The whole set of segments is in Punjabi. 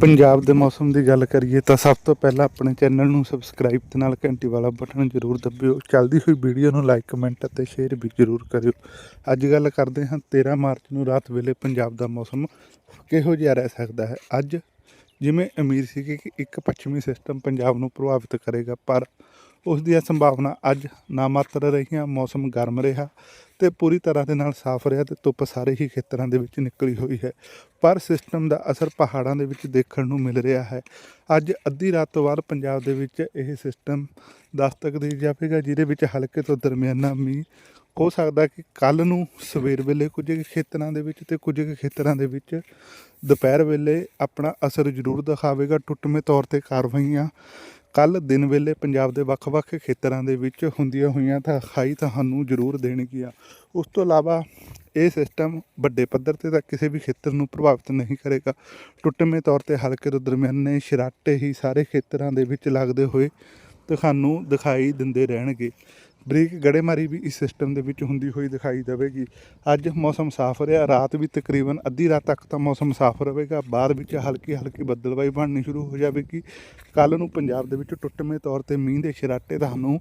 ਪੰਜਾਬ ਦੇ ਮੌਸਮ ਦੀ ਗੱਲ ਕਰੀਏ ਤਾਂ ਸਭ ਤੋਂ ਪਹਿਲਾਂ ਆਪਣੇ ਚੈਨਲ ਨੂੰ ਸਬਸਕ੍ਰਾਈਬ ਤੇ ਨਾਲ ਘੰਟੀ ਵਾਲਾ ਬਟਨ ਜ਼ਰੂਰ ਦਬਿਓ। ਚੱਲਦੀ ਹੋਈ ਵੀਡੀਓ ਨੂੰ ਲਾਈਕ ਕਮੈਂਟ ਅਤੇ ਸ਼ੇਅਰ ਵੀ ਜ਼ਰੂਰ ਕਰਿਓ। ਅੱਜ ਗੱਲ ਕਰਦੇ ਹਾਂ 13 ਮਾਰਚ ਨੂੰ ਰਾਤ ਵੇਲੇ ਪੰਜਾਬ ਦਾ ਮੌਸਮ ਕਿਹੋ ਜਿਹਾ ਰਹਿ ਸਕਦਾ ਹੈ? ਅੱਜ ਜਿਵੇਂ ਉਮੀਦ ਸੀ ਕਿ ਇੱਕ ਪੱਛਮੀ ਸਿਸਟਮ ਪੰਜਾਬ ਨੂੰ ਪ੍ਰਭਾਵਿਤ ਕਰੇਗਾ, ਪਰ ਉਸ ਦੀਆਂ ਸੰਭਾਵਨਾ ਅੱਜ ਨਾ ਮਾਤਰ ਰਹੀਆਂ, ਮੌਸਮ ਗਰਮ ਰਿਹਾ ਤੇ ਪੂਰੀ ਤਰ੍ਹਾਂ ਦੇ ਨਾਲ ਸਾਫ਼ ਰਿਹਾ ਤੇ ਧੁੱਪ ਸਾਰੇ ਹੀ ਖੇਤਰਾਂ ਦੇ ਵਿੱਚ ਨਿਕਲੀ ਹੋਈ ਹੈ। ਪਰ ਸਿਸਟਮ ਦਾ ਅਸਰ ਪਹਾੜਾਂ ਦੇ ਵਿੱਚ ਦੇਖਣ ਨੂੰ ਮਿਲ ਰਿਹਾ ਹੈ। ਅੱਜ ਅੱਧੀ ਰਾਤ ਤੋਂ ਬਾਅਦ ਪੰਜਾਬ ਦੇ ਵਿੱਚ ਇਹ ਸਿਸਟਮ ਦਸਤਕ ਦੇ ਜਾਵੇਗਾ, ਜਿਹਦੇ ਵਿੱਚ ਹਲਕੇ ਤੋਂ ਦਰਮਿਆਨਾ ਮੀਂਹ। ਹੋ ਸਕਦਾ ਕਿ ਕੱਲ ਨੂੰ ਸਵੇਰ ਵੇਲੇ ਕੁਝ ਕੁ ਖੇਤਰਾਂ ਦੇ ਵਿੱਚ ਤੇ ਕੁਝ ਕੁ ਖੇਤਰਾਂ ਦੇ ਵਿੱਚ ਦੁਪਹਿਰ ਵੇਲੇ ਆਪਣਾ ਅਸਰ ਜ਼ਰੂਰ ਦਿਖਾਵੇਗਾ। ਟੁੱਟਵੇਂ ਤੌਰ ਤੇ ਕਾਰਵਾਈਆਂ ਕੱਲ ਦਿਨ ਵੇਲੇ ਪੰਜਾਬ ਦੇ ਵੱਖ-ਵੱਖ ਖੇਤਰਾਂ ਦੇ ਵਿੱਚ ਹੁੰਦੀਆਂ ਹੋਈਆਂ ਤਾਂ ਖਾਈ ਤੁਹਾਨੂੰ ਜ਼ਰੂਰ ਦੇਣਗੀਆਂ। ਉਸ ਤੋਂ ਇਲਾਵਾ ਇਹ ਸਿਸਟਮ ਵੱਡੇ ਪੱਧਰ ਤੇ ਤਾਂ ਕਿਸੇ ਵੀ ਖੇਤਰ ਨੂੰ ਪ੍ਰਭਾਵਿਤ ਨਹੀਂ ਕਰੇਗਾ। ਟੁੱਟਵੇਂ ਤੌਰ ਤੇ ਹਲਕੇ ਤੋਂ ਦਰਮਿਆਨੇ ਸ਼ਰਾਟੇ ਹੀ ਸਾਰੇ ਖੇਤਰਾਂ ਦੇ ਵਿੱਚ ਲੱਗਦੇ ਹੋਏ ਤੁਹਾਨੂੰ ਦਿਖਾਈ ਦਿੰਦੇ ਰਹਿਣਗੇ। ਬਰੀਕ ਗੜੇਮਾਰੀ ਵੀ ਇਸ ਸਿਸਟਮ ਦੇ ਵਿੱਚ ਹੁੰਦੀ ਹੋਈ ਦਿਖਾਈ ਦੇਵੇਗੀ। ਅੱਜ ਮੌਸਮ ਸਾਫ਼ ਰਿਹਾ, ਰਾਤ ਵੀ ਤਕਰੀਬਨ ਅੱਧੀ ਰਾਤ ਤੱਕ ਤਾਂ ਮੌਸਮ ਸਾਫ਼ ਰਹੇਗਾ, ਬਾਅਦ ਵਿੱਚ ਹਲਕੀ ਹਲਕੀ ਬੱਦਲਬਾਈ ਬਣਨੀ ਸ਼ੁਰੂ ਹੋ ਜਾਵੇਗੀ। ਕੱਲ ਨੂੰ ਪੰਜਾਬ ਦੇ ਵਿੱਚ ਟੁੱਟਵੇਂ ਤੌਰ ਤੇ ਮੀਂਹ ਦੇ ਛਰਾਟੇ ਤੁਹਾਨੂੰ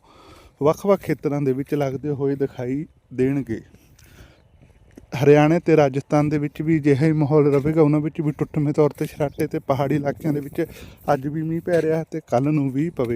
ਵੱਖ-ਵੱਖ ਖੇਤਰਾਂ ਦੇ ਵਿੱਚ ਲੱਗਦੇ ਹੋਏ ਦਿਖਾਈ ਦੇਣਗੇ। ਹਰਿਆਣੇ ਤੇ ਰਾਜਸਥਾਨ ਦੇ ਵਿੱਚ ਵੀ ਅਜਿਹਾ ਹੀ ਮਾਹੌਲ ਰਹੇਗਾ, ਉਹਨਾਂ ਵਿੱਚ ਵੀ ਟੁੱਟਵੇਂ ਤੌਰ ਤੇ ਛਰਾਟੇ ਤੇ ਪਹਾੜੀ ਇਲਾਕਿਆਂ ਦੇ ਵਿੱਚ ਅੱਜ ਵੀ ਮੀਂਹ ਪੈ ਰਿਹਾ ਹੈ ਤੇ ਕੱਲ ਨੂੰ ਵੀ ਪਵੇਗਾ।